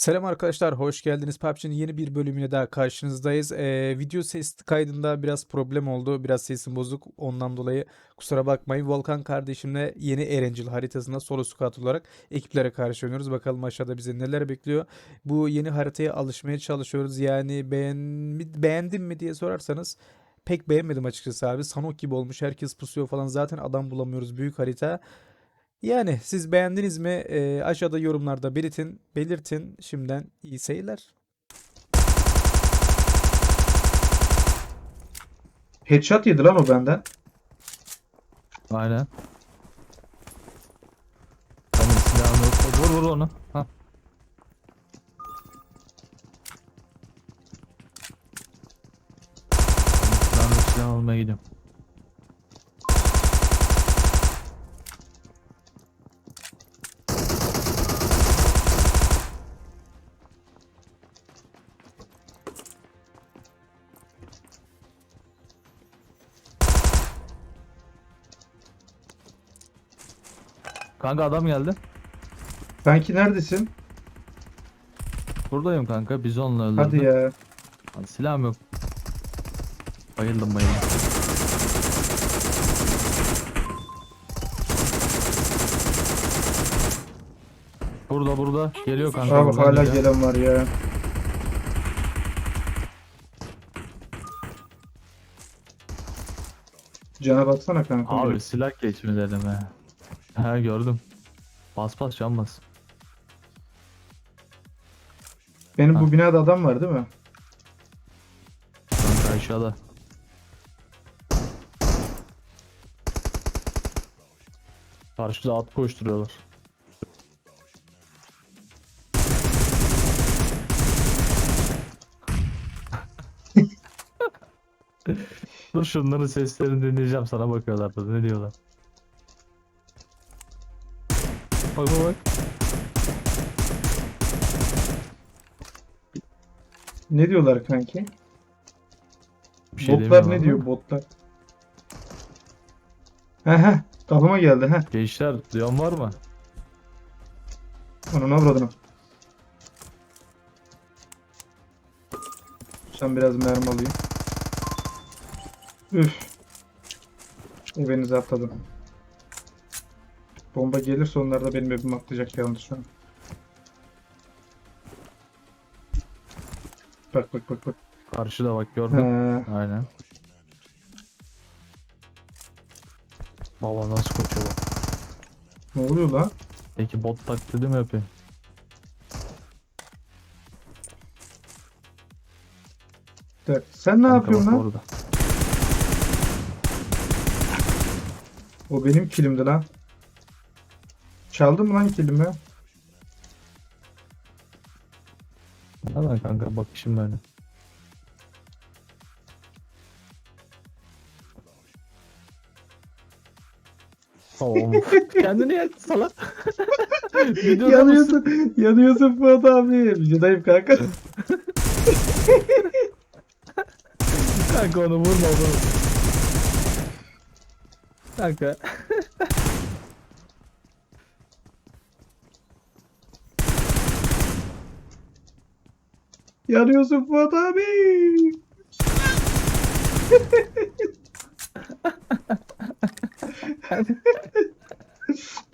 Selam arkadaşlar, hoş geldiniz. PUBG'nin yeni bir bölümüne daha karşınızdayız. Ee, video ses kaydında biraz problem oldu. Biraz sesim bozuk. Ondan dolayı kusura bakmayın. Volkan kardeşimle yeni Erencil haritasında solo squad olarak ekiplere karşı oynuyoruz. Bakalım aşağıda bizi neler bekliyor. Bu yeni haritaya alışmaya çalışıyoruz. Yani beğen, beğendim mi diye sorarsanız pek beğenmedim açıkçası abi. Sanok gibi olmuş. Herkes pusuyor falan. Zaten adam bulamıyoruz. Büyük harita. Yani siz beğendiniz mi? Ee, aşağıda yorumlarda belirtin, belirtin. Şimdiden iyi seyirler. Headshot yedi lan o benden. Aynen. Tamam silahım yok. Vur vur onu. Ha. Ben de silah almaya gidiyorum. Kanka adam geldi. Kanki neredesin? Buradayım kanka. Bizonla öldürdüm. Hadi ya. Lan silahım yok. Bayıldım bayıldım. Burada burada. Geliyor kanka. Abi buradan hala geliyor. gelen var ya. Cana baksana kanka. Abi silah geçmedi Ha gördüm. Bas bas can bas. Benim Ha. bu binada adam var değil mi? Kanka aşağıda. Karşıda at koşturuyorlar. Dur şunların seslerini dinleyeceğim sana bakıyorlar da ne diyorlar. Bak bak bak. Ne diyorlar kanki? Bir şey botlar ne diyor botlar? He he. Kafama geldi he. Gençler duyan var mı? Onun avradını. Sen biraz mermi alayım. Üf. Evinize atladım. Bomba gelirse onlar da benim evime atlayacak yalnız şu an. Bak bak bak bak. Karşıda bak gördün. He. Aynen. Baba nasıl koşuyor bak. Ne oluyor lan? Peki bot taklidi mi dakika, Sen ne Kanka yapıyorsun bak lan? Orada. O benim kilimdi lan. Çaldın mı lan kilimi? Hemen kanka bakışım böyle. Tamam. Kendini yak salak. Videoda mısın? yanıyorsun, yanıyorsun Fuat abi. Videodayım kanka. Kanka onu vurma onu. Kanka. Yanıyorsun Fuat abi.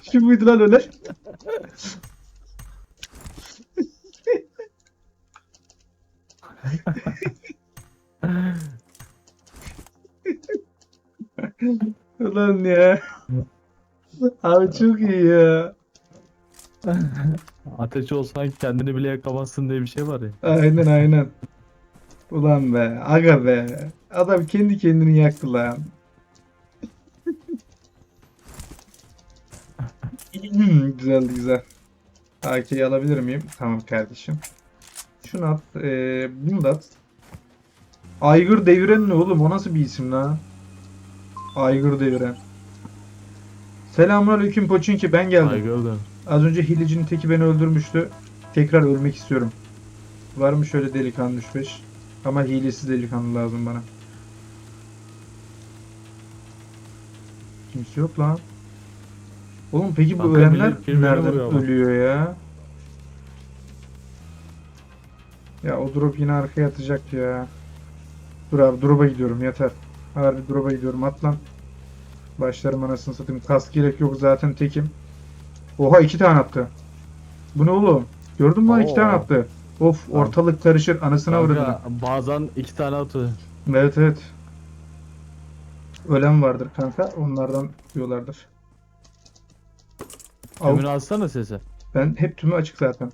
Kim buydu lan öyle? Ulan ya. Abi çok iyi ya. Ateş olsan kendini bile yakamazsın diye bir şey var ya. Aynen aynen. Ulan be, aga be. Adam kendi kendini yaktı lan. Güzeldi güzel. AK'yi alabilir miyim? Tamam kardeşim. Şunu at. Ee, bunu da at. Aygır Deviren ne oğlum? O nasıl bir isim lan? Aygır Deviren. Selamünaleyküm Poçinki ben geldim. Ay gördüm. Az önce hilecinin teki beni öldürmüştü. Tekrar ölmek istiyorum. Var mı şöyle delikanlı 3-5? Ama hilesiz delikanlı lazım bana. Kimse yok lan. Oğlum peki bu Kanka ölenler millet birbirini nereden vuruyor ama. ölüyor ya? Ya o drop yine arkaya atacak ya. Dur abi drop'a gidiyorum yeter. Harbi drop'a gidiyorum at lan. Başlarım anasını satayım. Kask gerek yok zaten tekim. Oha iki tane attı. Bu ne oğlum? Gördün mü lan iki tane attı. Of ortalık karışır anasına vurdu. Kanka bazen iki tane atıyor. Evet evet. Ölen vardır kanka. Onlardan diyorlardır. Av- Ömür alsana sesi. Ben hep tümü açık zaten.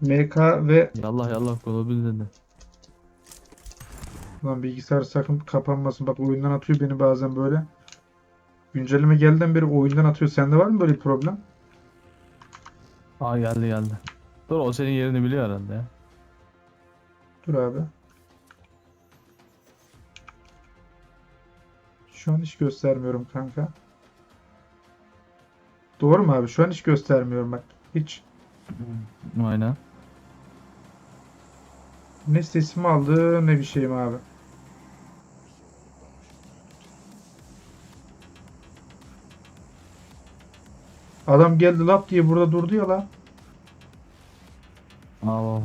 MK ve Yallah yallah kolabildin de. lan bilgisayar sakın kapanmasın. Bak oyundan atıyor beni bazen böyle. Güncelleme gelden beri oyundan atıyor. Sende var mı böyle bir problem? Aa geldi geldi. Dur o senin yerini biliyor herhalde ya. Dur abi. Şu an hiç göstermiyorum kanka. Doğru mu abi? Şu an hiç göstermiyorum bak. Hiç. Aynen. Ne sesimi aldı ne bir şeyim abi. Adam geldi lap diye burada durdu ya la. Aa baba.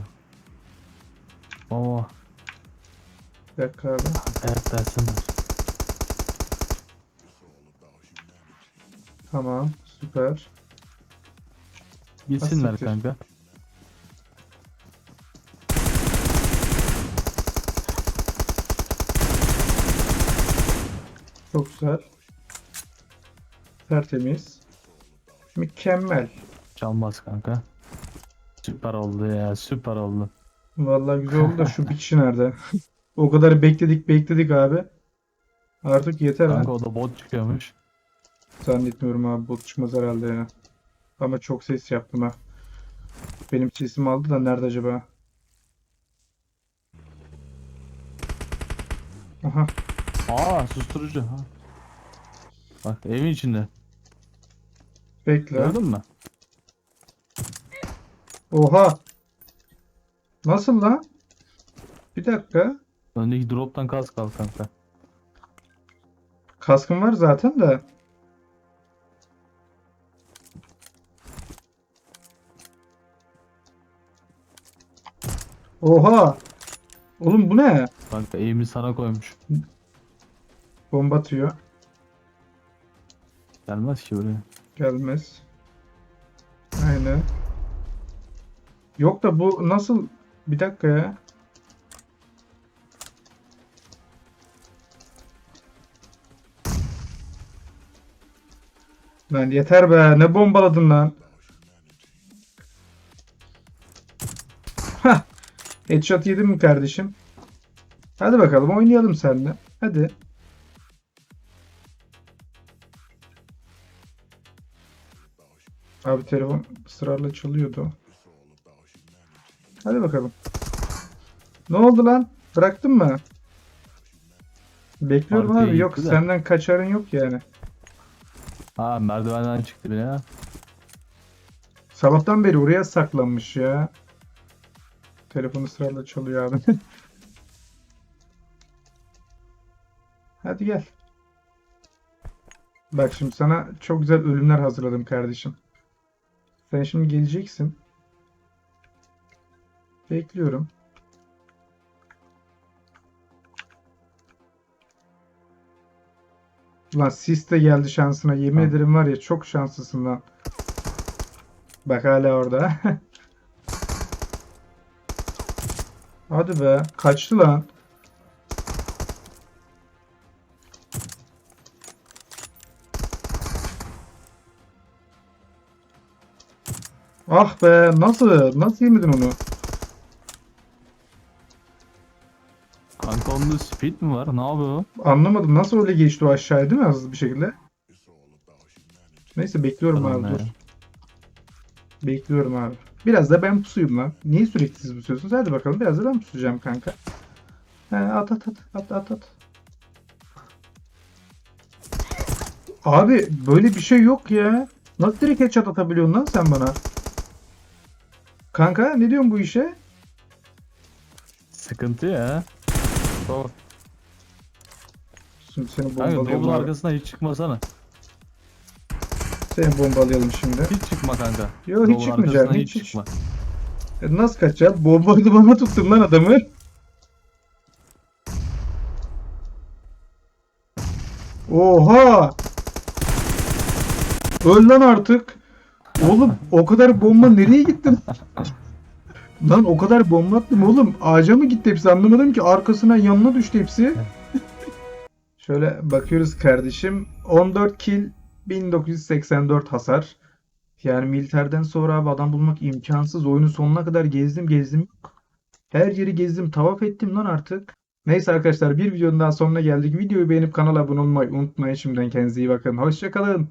Baba. Bir dakika abi. Evet dersin. Tamam süper. Gitsinler Siktir. kanka. Çok güzel. Tertemiz. Mükemmel. Çalmaz kanka. Süper oldu ya süper oldu. Vallahi güzel oldu da şu bir kişi nerede? O kadar bekledik bekledik abi. Artık yeter ha. Kanka o da bot çıkıyormuş. Zannetmiyorum abi bot çıkmaz herhalde ya. Ama çok ses yaptım ha. Benim sesimi aldı da nerede acaba? Aha Aa susturucu. Ha. Bak evin içinde. Bekle. Gördün mü? Oha. Nasıl lan? Bir dakika. Öndeki drop'tan kask al kanka. Kaskım var zaten de. Oha. Oğlum bu ne? Kanka eğimi sana koymuş. Bomba atıyor. Gelmez ki buraya. Gelmez. Aynen. Yok da bu nasıl? Bir dakika ya. Lan yeter be. Ne bombaladın lan? Hah. Headshot yedin mi kardeşim? Hadi bakalım oynayalım seninle. Hadi. Abi telefon ısrarla çalıyordu. Hadi bakalım. Ne oldu lan? Bıraktın mı? Bekliyorum Arkayı abi. Yok da. senden kaçarın yok yani. Ha merdivenden çıktı bile ya. Sabahtan beri oraya saklanmış ya. Telefon ısrarla çalıyor abi. Hadi gel. Bak şimdi sana çok güzel ölümler hazırladım kardeşim. Sen şimdi geleceksin. Bekliyorum. Ulan sis de geldi şansına. Yemin Ha. ederim var ya çok şanslısın lan. Bak hala orada. Hadi be. Kaçtı lan. Ah be. Nasıl? Nasıl yemedin onu? Kanka onda speed mi var? Ne yapıyor? o? Anlamadım. Nasıl öyle geçti o aşağıya değil mi hızlı bir şekilde? Neyse bekliyorum Tamam abi dur. Bekliyorum abi. Biraz da ben pusuyum lan. Niye sürekli siz pusuyorsunuz? Hadi bakalım biraz da ben pusacağım kanka. He, at at at at at at. Abi böyle bir şey yok ya. Nasıl direkt headshot atabiliyorsun lan sen bana? Kanka ne diyorsun bu işe? Sıkıntı ya. Bak, Şimdi seni Kanka bombalayalım drop'un abi. arkasına hiç çıkmasana. Seni bombalayalım şimdi. Hiç çıkma kanka. Yo hiç Drop'un çıkmayacağım. arkasına Hiç hiç. çıkma. E, Nasıl kaçacağım? Bombardımana tuttum lan adamı. Oha! Öl lan artık. Oğlum o kadar bomba nereye gitti? Lan o kadar bomba attım oğlum. Ağaca mı gitti hepsi anlamadım ki. Arkasına yanına düştü hepsi. Şöyle bakıyoruz kardeşim. 14 kill 1984 hasar. Yani militerden sonra abi adam bulmak imkansız. Oyunun sonuna kadar gezdim gezdim. Her yeri gezdim. Tavaf ettim lan artık. Neyse arkadaşlar bir videonun daha sonuna geldik. Videoyu beğenip kanala abone olmayı unutmayın. Şimdiden kendinize iyi bakın. Hoşçakalın.